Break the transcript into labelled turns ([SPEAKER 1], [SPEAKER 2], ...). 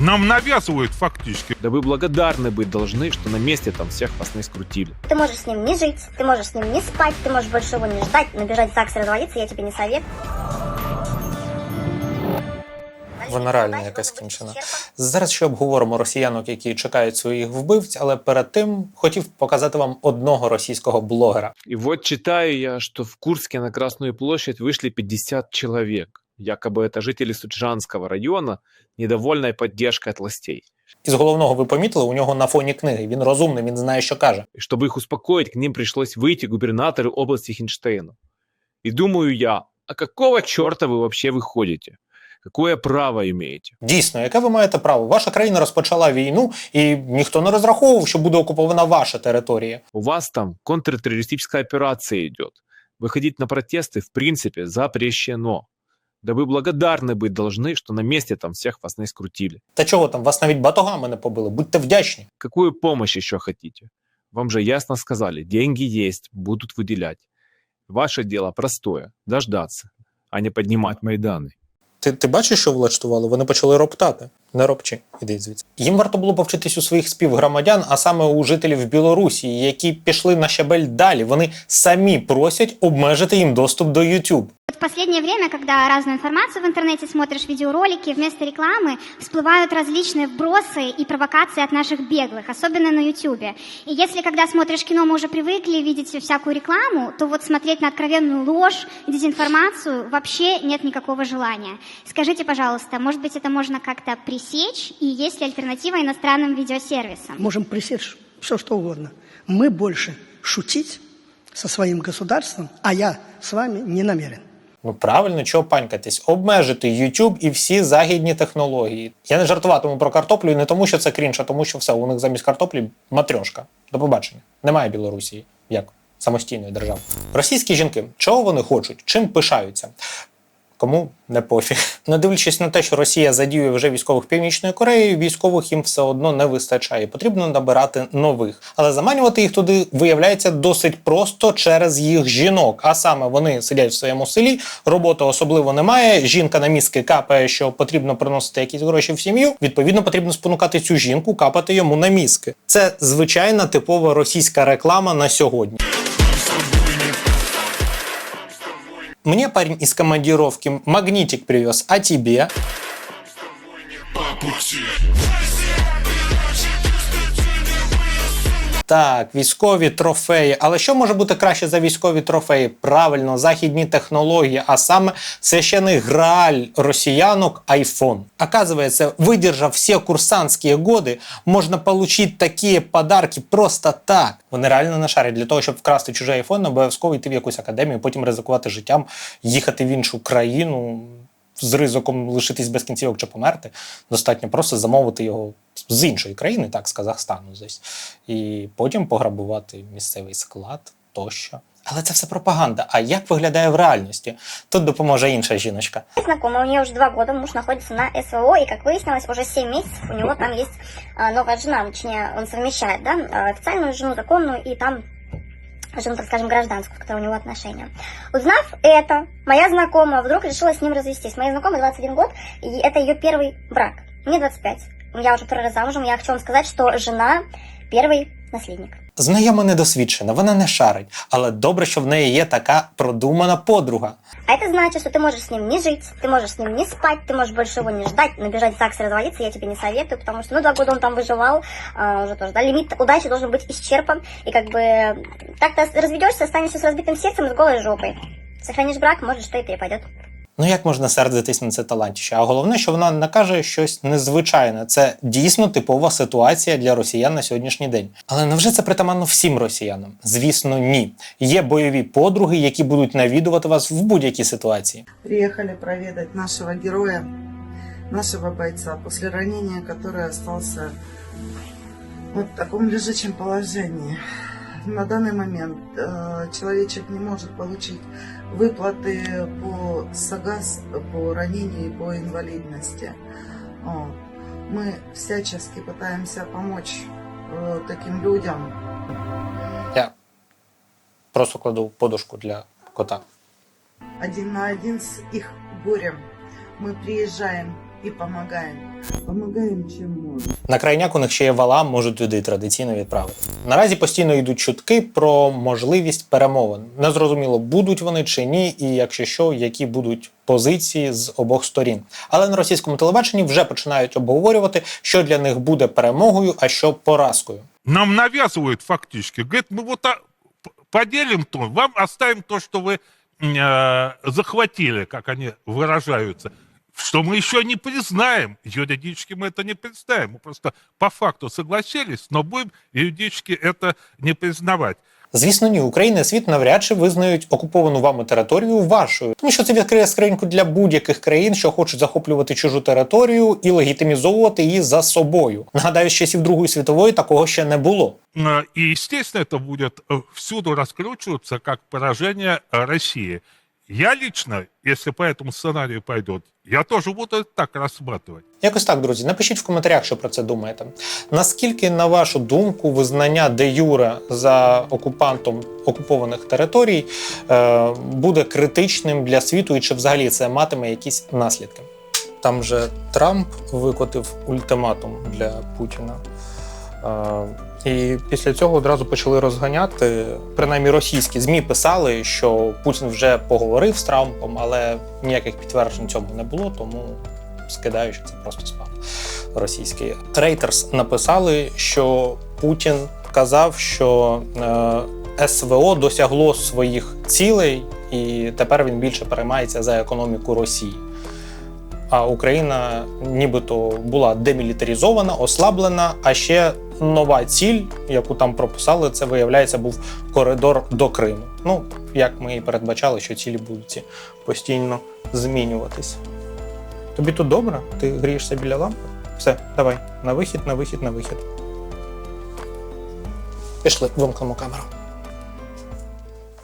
[SPEAKER 1] Нам навязывают фактически.
[SPEAKER 2] Да вы благодарны быть должны, что на месте там всех вас не скрутили.
[SPEAKER 3] Ты можешь с ним не жить, ты можешь с ним не спать, ты можешь больше его не ждать, набежать в ЗАГС и разводиться, я тебе не советую.
[SPEAKER 4] Вона реально якась кінчена. Зараз ще обговоримо росіянок, які чекають своїх вбивць, але перед тим хотів показати вам одного російського блогера.
[SPEAKER 2] И вот читаю я, что в Курске на Красную площадь вышли 50 человек. Якобы это жители Суджанского района, недовольной поддержкой от властей.
[SPEAKER 4] Із головного ви помітили, у нього на фоні книги. Він розумний, він знає, що каже.
[SPEAKER 2] И чтобы их успокоить, к ним пришлось выйти губернатору области Хинштейну. И думаю я, а какого черта вы вообще выходите? Какое право имеете?
[SPEAKER 4] Дійсно, яке ви маєте право? Ваша країна розпочала війну, і ніхто не розраховував, що буде окупована ваша територія.
[SPEAKER 2] У вас там контртеррористическая операция идет. Выходить на протесты в принципе запрещено. Да вы благодарны быть должны, что на месте там всех вас не скрутили.
[SPEAKER 4] Та чого там, вас навіть батогами не побили. Будьте вдячні.
[SPEAKER 2] Какую помощь еще хотите? Вам же ясно сказали, деньги есть, будут выделять. Ваше дело простое – дождаться, а не поднимать Майданы.
[SPEAKER 4] Ти, ти бачиш, що влаштували? Вони почали роптати. Не ропчи, іди звідси. Їм варто було повчитись у своїх співгромадян, а саме у жителів Білорусі, які пішли на щабель далі. Вони самі просять обмежити їм доступ до YouTube.
[SPEAKER 5] В последнее время, когда разную информацию в интернете смотришь, видеоролики, вместо рекламы всплывают различные вбросы и провокации от наших беглых, особенно на Ютубе. И если, когда смотришь кино, мы уже привыкли видеть всякую рекламу, то вот смотреть на откровенную ложь, дезинформацию вообще нет никакого желания. Скажите, пожалуйста, может быть, это можно как-то пресечь, и есть ли альтернатива иностранным видеосервисам?
[SPEAKER 6] можем пресечь все, что угодно. Мы больше шутить со своим государством, а я с вами не намерен.
[SPEAKER 4] Ну правильно, чого панькатись? Обмежити YouTube і всі західні технології. Я не жартуватиму про картоплю не тому, що це крінж, а тому, що все, у них замість картоплі матрьошка. До побачення. Немає Білорусі як самостійної держави. Російські жінки, чого вони хочуть? Чим пишаються? Кому не пофіг. Не дивлячись на те, що Росія задіює вже військових Північної Кореї, військових їм все одно не вистачає. Потрібно набирати нових. Але заманювати їх туди виявляється досить просто через їх жінок. А саме вони сидять в своєму селі, роботи особливо немає. Жінка на мізки капає, що потрібно приносити якісь гроші в сім'ю. Відповідно, потрібно спонукати цю жінку капати йому на мізки. Це звичайна типова російська реклама на сьогодні. Мне парень из командировки магнитик привез, а тебе? Так, військові трофеї. Але що може бути краще за військові трофеї? Правильно, західні технології, а саме священний грааль росіянок iPhone. Оказывается, выдержав все курсантские годы, можно получить такие подарки просто так. Вони реально не шарять для того, щоб вкрасти чужий iPhone, обов'язково йти в якусь академію, потім ризикувати життям, їхати в іншу країну з ризиком лишитись без кінцівок чи померти. Достатньо просто замовити його з іншої країни, так, з Казахстану десь, і потім пограбувати місцевий склад тощо. Але це все пропаганда. А як виглядає в реальності? Тут допоможе інша жіночка.
[SPEAKER 3] Знакомая, у нее уже два года, муж находится на СВО, и, как выяснилось, уже 7 месяцев у него там есть а, новая жена, точнее, он совмещает, да, а, официальную жену, законную, и там жену, так скажем, гражданскую, с которой у него отношения. Узнав это, моя знакомая вдруг решила с ним развестись. Моей знакомой 21 год, и это ее первый брак. Мне 25. Я уже второй раз замужем, я хочу вам сказать, что жена первый наследник.
[SPEAKER 4] Знайома недосвідчена, вона не шарить, але добре, що в неї є така продумана подруга.
[SPEAKER 3] А это значит, что ты можешь с ним не жить, ты можешь с ним не спать, ты можешь больше его не ждать, набежать в ЗАГС и разводиться, я тебе не советую, потому что, ну, два года он там выживал, а, уже тоже, да, лимит удачи должен быть исчерпан, и как бы так-то разведешься, останешься с разбитым сердцем и с голой жопой. Сохранишь брак, может, что и перепадет.
[SPEAKER 4] Ну як можна сердитись на це талантіще? А головне, що вона не каже щось незвичайне. Це дійсно типова ситуація для росіян на сьогоднішній день. Але невже це притаманно всім росіянам? Звісно, ні. Є бойові подруги, які будуть навідувати вас в будь-якій ситуації.
[SPEAKER 7] Приехали проведать нашего героя, нашего бойца, после ранения, который остался вот в таком лежачем положении. На данный момент э, человечек не может получить выплаты по САГАС, по ранению и по инвалидности. Мы всячески пытаемся помочь э, таким людям,
[SPEAKER 4] Я просто кладу подушку для кота.
[SPEAKER 7] один на один с их горем. Мы приезжаем и помогаем. Помогаем, чем можем.
[SPEAKER 4] На крайняк у них ще є вала, можуть туди традиційно відправити. Наразі постійно йдуть чутки про можливість перемовин. Незрозуміло, будуть вони чи ні, і якщо що, які будуть позиції з обох сторін. Але на російському телебаченні вже починають обговорювати, що для них буде перемогою, а що поразкою.
[SPEAKER 1] Нам навязывают фактически. Говорит, мы вот а, п- поделим то, вам оставим то, что вы э, захватили, как они выражаются. Что мы еще не признаем. Юридически мы это не признаем. Мы просто по факту согласились, но будем юридически это не признавать.
[SPEAKER 4] Звісно, ні, Україна і світ навряд чи визнають окуповану вами територію вашою, тому що це відкриє скриньку для будь-яких країн, що хочуть захоплювати чужу територію і легітимізовувати її за собою. Нагадаю, з часів Другої світової такого ще не було.
[SPEAKER 1] Э, И, естественно, это будет э, всюду раскручиваться как поражение э, России. Я лично, если по этому сценарию пойдет, я тоже буду так рассматривать.
[SPEAKER 4] Якось так, друзі, напишіть в коментарях, що про це думаєте. Наскільки, на вашу думку, визнання де юре за окупантом окупованих територій е, буде критичним для світу, і чи взагалі це матиме якісь наслідки? Там же Трамп викотив ультиматум для Путіна. Е, і після цього одразу почали розганяти. Принаймні російські ЗМІ писали, що Путін вже поговорив з Трампом, але ніяких підтверджень цьому не було, тому скидаю, що це просто спам російський. Reuters написали, що Путін казав, що е, СВО досягло своїх цілей, і тепер він більше переймається за економіку Росії. А Україна нібито була демілітаризована, ослаблена. А ще нова ціль, яку там прописали, це виявляється був коридор до Криму. Ну, як ми і передбачали, що цілі будуть ці постійно змінюватись. Тобі тут добре? Ти грієшся біля лампи? Все, давай, на вихід, на вихід, на вихід. Пішли, вимкнемо камеру.